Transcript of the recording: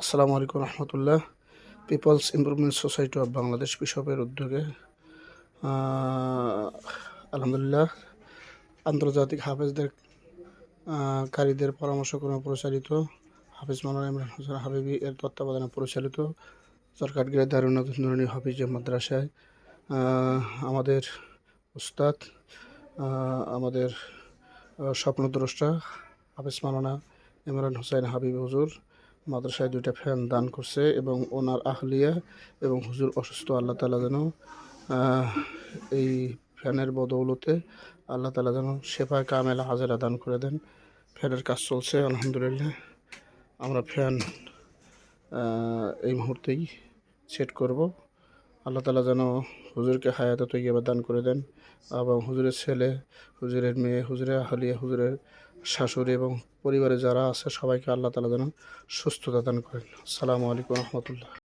আসসালামু আলাইকুম রহমতুল্লাহ। Peoples improvement society of Bangladesh বিশপের উদ্যোগে আলহামদুলিল্লাহ, আন্তর্জাতিক হাফেজদের কারীদের পরামর্শক্রমে পরিচালিত হাফিজ মাওলানা ইমরান হোসেন হাবিবি এর তত্ত্বাবধানে পরিচালিত সরকারগিরি দারুনাথ নুরানি হাফিজ মাদ্রাসায় আমাদের উস্তাদ আমাদের স্বপ্নদ্রষ্টা হাফিজ মাওলানা ইমরান হোসেন হাবিব হুজুর মাদ্রাসায় দুইটা ফ্যান দান করছে এবং ওনার আহলিয়া এবং হুজুর অসুস্থ, আল্লাহ তালা যেন এই ফ্যানের বদৌলতে আল্লাহ তালা যেন সেফায় কামেলা হাজারা দান করে দেন। ফ্যানের কাজ চলছে, আলহামদুলিল্লাহ। আমরা ফ্যান এই মুহূর্তেই সেট করব। আল্লাহ তালা যেন হুজুরকে হায়াত তৈবা দান করে দেন এবং হুজুরের ছেলে, হুজুরের মেয়ে, হুজুরের আহলিয়া, হুজুরের শাশুড়ি এবং পরিবারে যারা আছে, সবাইকে আল্লাহ তালা যেন সুস্থতা দান করেন। আসসালামু আলাইকুম রহমতুল্লাহ।